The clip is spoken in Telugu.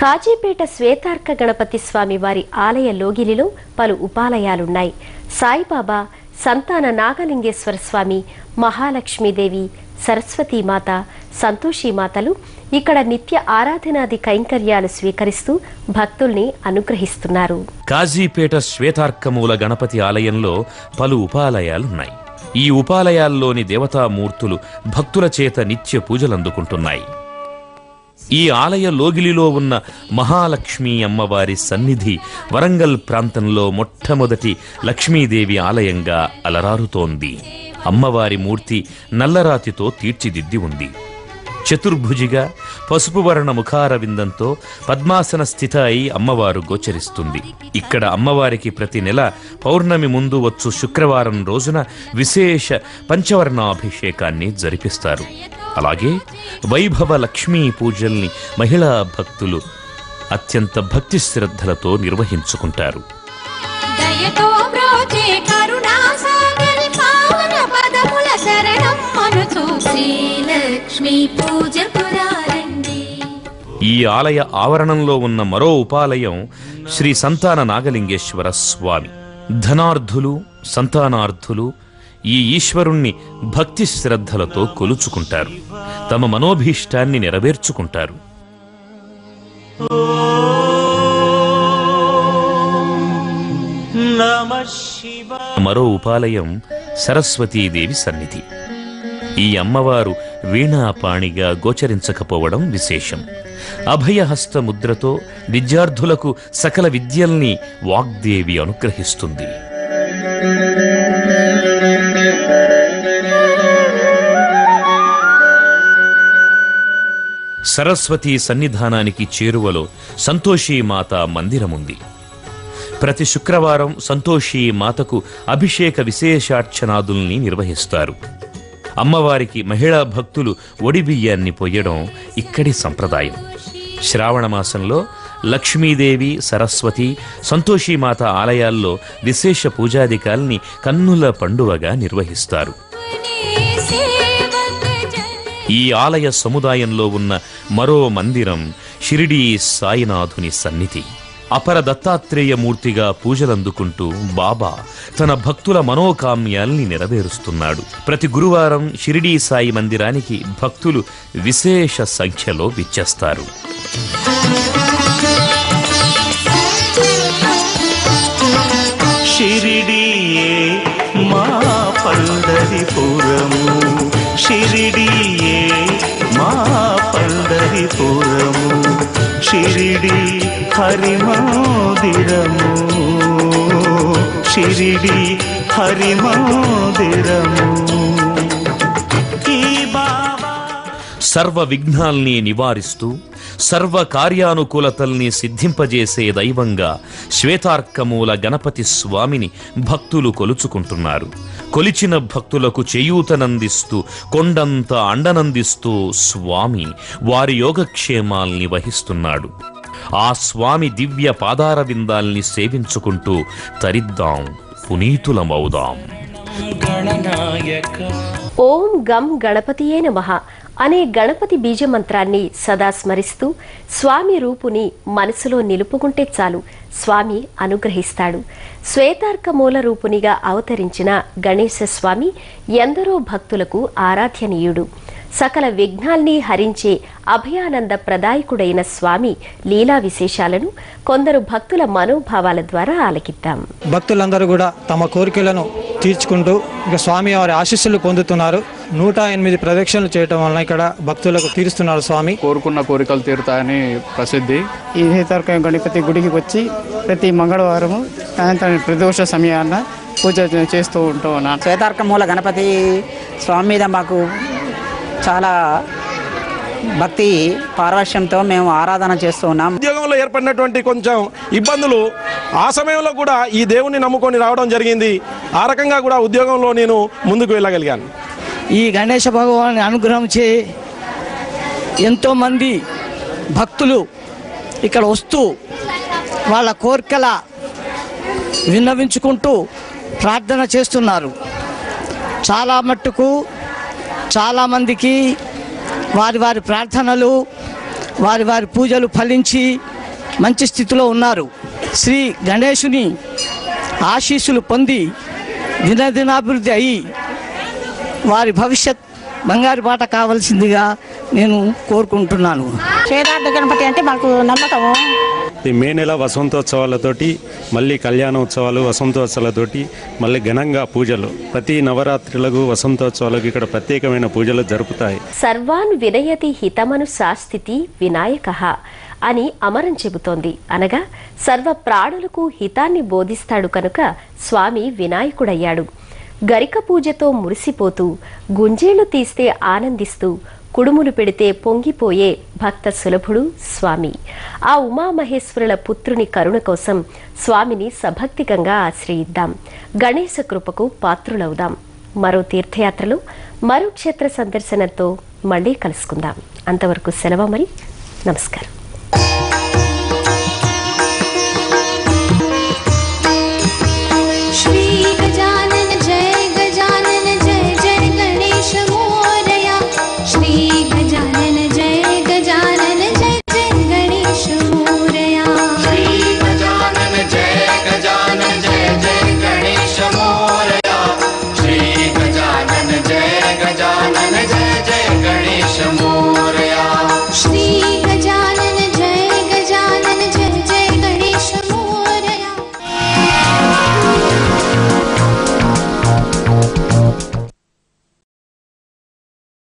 కాజీపేట శ్వేతార్క గణపతి స్వామి వారి ఆలయ లోగిలిలో పలు ఉపాలయాలున్నాయి. సాయిబాబా సంతాన నాగలింగేశ్వర స్వామి మహాలక్ష్మీదేవి సరస్వతీమాత సంతోషీమాతలు ఇక్కడ నిత్య ఆరాధనాది కైంకర్యాలు స్వీకరిస్తూ భక్తుల్ని అనుగ్రహిస్తున్నారు. కాజీపేట శ్వేతార్కమూల గణపతి ఆలయంలో పలు ఉపాలయాలున్నాయి. ఈ ఉపాలయాల్లోని దేవతామూర్తులు భక్తుల చేత నిత్య పూజలందుకుంటున్నాయి. ఈ ఆలయ లోగిలిలో ఉన్న మహాలక్ష్మి అమ్మవారి సన్నిధి వరంగల్ ప్రాంతంలో మొట్టమొదటి లక్ష్మీదేవి ఆలయంగా అలరారుతోంది. అమ్మవారి మూర్తి నల్లరాతితో తీర్చిదిద్ది ఉంది. చతుర్భుజిగా పసుపు వర్ణ ముఖారవిందంతో పద్మాసన స్థిత అయి అమ్మవారు గోచరిస్తుంది. ఇక్కడ అమ్మవారికి ప్రతి నెల పౌర్ణమి ముందు వచ్చు శుక్రవారం రోజున విశేష పంచవర్ణాభిషేకాన్ని జరిపిస్తారు. అలాగే వైభవ లక్ష్మీ పూజల్ని మహిళా భక్తులు అత్యంత భక్తి శ్రద్ధలతో నిర్వహించుకుంటారు. ఈ ఆలయ ఆవరణంలో ఉన్న మరో ఉపాలయం శ్రీ సంతాన నాగలింగేశ్వర స్వామి. ధనార్థులు సంతానార్థులు ఈ ఈశ్వరుణ్ణి భక్తి శ్రద్ధలతో కొలుచుకుంటారు. తమ మనోభీష్టాన్ని నెరవేర్చుకుంటారు. మరో ఉపాలయం సరస్వతీదేవి సన్నిధి. ఈ అమ్మవారు వీణాపాణిగా గోచరించకపోవడం విశేషం. అభయహస్త ముద్రతో విద్యార్థులకు సకల విద్యల్ని వాగ్దేవి అనుగ్రహిస్తుంది. సరస్వతి సన్నిధానానికి చేరువలో సంతోషీ మాత మందిరముంది. ప్రతి శుక్రవారం సంతోషి మాతకు అభిషేక విశేషార్చనాదుల్ని నిర్వహిస్తారు. అమ్మవారికి మహిళా భక్తులు ఒడిబియ్యాన్ని పొయ్యడం ఇక్కడి సంప్రదాయం. శ్రావణ మాసంలో లక్ష్మీదేవి సరస్వతి సంతోషీమాత ఆలయాల్లో విశేష పూజాధికాల్ని కన్నుల పండువగా నిర్వహిస్తారు. ఈ ఆలయ సముదాయంలో ఉన్న మరో మందిరం షిరిడీ సాయినాథుని సన్నిధి. అపర దత్తాత్రేయ మూర్తిగా పూజలందుకుంటూ బాబా తన భక్తుల మనోకామ్యాల్ని నెరవేరుస్తున్నాడు. ప్రతి గురువారం షిరిడీ సాయి మందిరానికి భక్తులు విశేష సంఖ్యలో విచ్చేస్తారు. షిరిడియే మా పండరిపురము షిరిడియే హరిపురము షిరిడి హరిమందిరము. షిరిడి హరిమందిరము. సర్వ విఘ్నాల్ని నివారిస్తూ సర్వ కార్యానుకూలతల్ని సిద్ధింపజేసే దైవంగా శ్వేతార్కమూల గణపతి స్వామిని భక్తులు కొలుచుకుంటున్నారు. కొలిచిన భక్తులకు చేయూతనందిస్తూ కొండంత అండనందిస్తూ స్వామి వారి యోగక్షేమాల్ని వహిస్తున్నాడు. ఆ స్వామి దివ్య పాదార విందాల్ని సేవించుకుంటూ తరిద్దాం పునీతులమవుదాం. ఓం గం గణపతియే నమః. అనే గణపతి బీజ మంత్రాన్ని సదా స్మరిస్తూ స్వామి రూపుని మనసులో నిలుపుకుంటే చాలు స్వామి అనుగ్రహిస్తాడు. శ్వేతార్క మూల రూపునిగా అవతరించిన గణేశ స్వామి ఎందరో భక్తులకు ఆరాధ్యనీయుడు. సకల విఘ్నాల్ని హరించే అభయానంద ప్రదాయకుడైన స్వామి లీలా విశేషాలను కొందరు భక్తుల మనోభావాల ద్వారా ఆలకిద్దాం. భక్తులందరూ కూడా తమ కోరికలను తీర్చుకుంటూ ఇక స్వామి వారి ఆశీస్సులు పొందుతున్నారు. నూట ఎనిమిది ప్రదక్షిణలు చేయటం వలన ఇక్కడ భక్తులకు తీరుస్తున్నారు స్వామి. కోరుకున్న కోరికలు తీరుతాయని ప్రసిద్ధి. ఈ సీతార్క గణపతి గుడికి వచ్చి ప్రతి మంగళవారము సాయంత్రం ప్రదోష సమయాన పూజ చేస్తూ ఉంటూ ఉన్నాను శ్వేతార్కమూల గణపతి స్వామి మీద మాకు చాలా భక్తి పారవశ్యంతో మేము ఆరాధన చేస్తూ ఉన్నాం. ఉద్యోగంలో ఏర్పడినటువంటి కొంచెం ఇబ్బందులు ఆ సమయంలో కూడా ఈ దేవుణ్ణి నమ్ముకొని రావడం జరిగింది. ఆ రకంగా కూడా ఉద్యోగంలో నేను ముందుకు వెళ్ళగలిగాను. ఈ గణేష భగవాన్ అనుగ్రహం చే ఎంతోమంది భక్తులు ఇక్కడ వస్తూ వాళ్ళ కోరికల విన్నవించుకుంటూ ప్రార్థన చేస్తున్నారు. చాలా మట్టుకు చాలామందికి వారి వారి ప్రార్థనలు వారి వారి పూజలు ఫలించి మంచి స్థితిలో ఉన్నారు. శ్రీ గణేశుని ఆశీస్సులు పొంది దినదినాభివృద్ధి అయి వారి భవిష్యత్ బంగారు బాట కావాల్సిందిగా నేను కోరుకుంటున్నాను. శ్వేతార్థ గణపతి అంటే మాకు నమ్మకము. ఈ మే నెల వసంతోత్సవాలతోటి మళ్ళీ కళ్యాణోత్సవాలు వసంతోత్సవాలతోటి మళ్ళీ ఘనంగా పూజలు. ప్రతి నవరాత్రులకు వసంతోత్సవాలకు ఇక్కడ ప్రత్యేకమైన పూజలు జరుపుతాయి. సర్వాన్ వినయతి హితమను శాస్తితి వినాయక అని అమరం చెబుతోంది. అనగా సర్వ ప్రాణులకు హితాన్ని బోధిస్తాడు కనుక స్వామి వినాయకుడయ్యాడు. గరిక పూజతో మురిసిపోతూ గుంజేళ్ళు తీస్తే ఆనందిస్తూ కుడుములు పెడితే పొంగిపోయే భక్త సులభుడు స్వామి. ఆ ఉమామహేశ్వరుల పుత్రుని కరుణ కోసం స్వామిని సభక్తికంగా ఆశ్రయిద్దాం. గణేశ కృపకు పాత్రులవుదాం. మరో తీర్థయాత్రలో మరో క్షేత్ర సందర్శనంతో మళ్ళీ కలుసుకుందాం. అంతవరకు సెలవు మరి నమస్కారం.